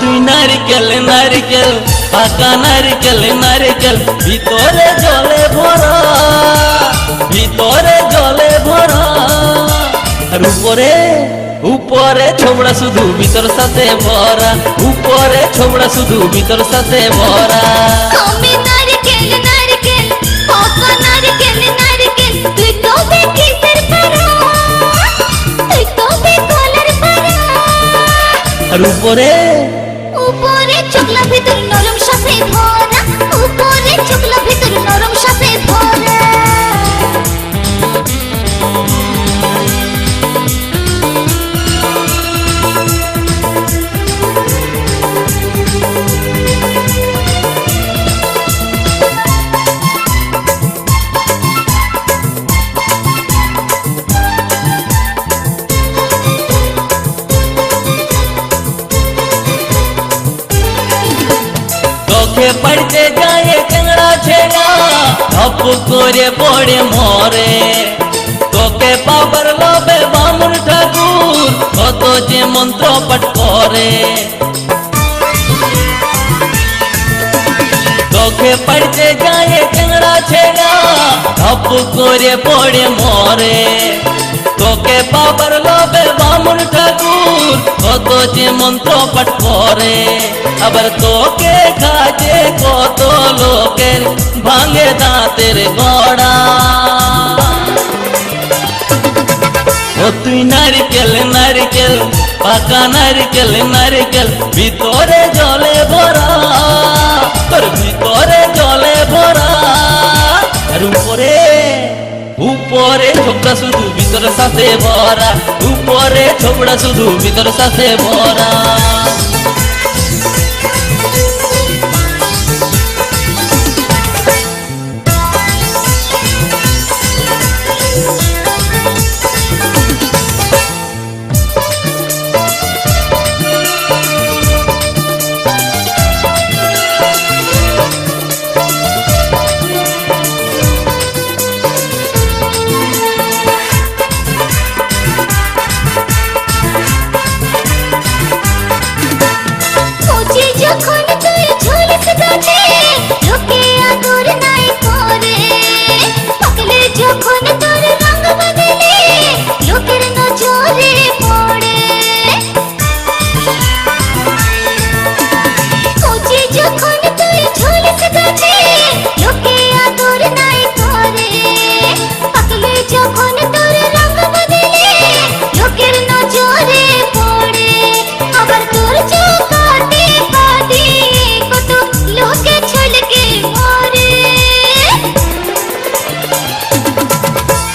তুই নারিকেল নারিকেল, পাকা নারিকেল নারিকেল, ভিতরে জলে ভরা, ভিতরে জলে ভরা। আর উপরে উপরে ছোবড়া শুধু ভিতর সাথে ভরা, উপরে ছোবড়া শুধু ভিতর সাথে ভরা। উপরে উপরে চকলা ভিতর চোখে পড়তে যায় চেংড়া ছেড়া। ধপ করে পড়ে, মরে। তোকে বাবার লবে বামুন ঠাকুর, কত যে মন্ত্র পাঠ করে। তোকে পড়তে যায় চেংড়া ধপ করে পড়ে মরে। তোকে পাবার লবে বামুন ঠাকুর, কত যে মন্ত্র পাঠ করে। আবার তোকে কাজে কত লোকের ভাঙে দাঁতের গড়া। ও তুই নারিকেল নারিকেল, পাকা নারকেল, নারিকেল, ভিতরে জলে উপরে ছোকরা শুধু ভিতরে সাথে ভরা। উপরে ছোকরা শুধু ভিতরে সাথে ভরা।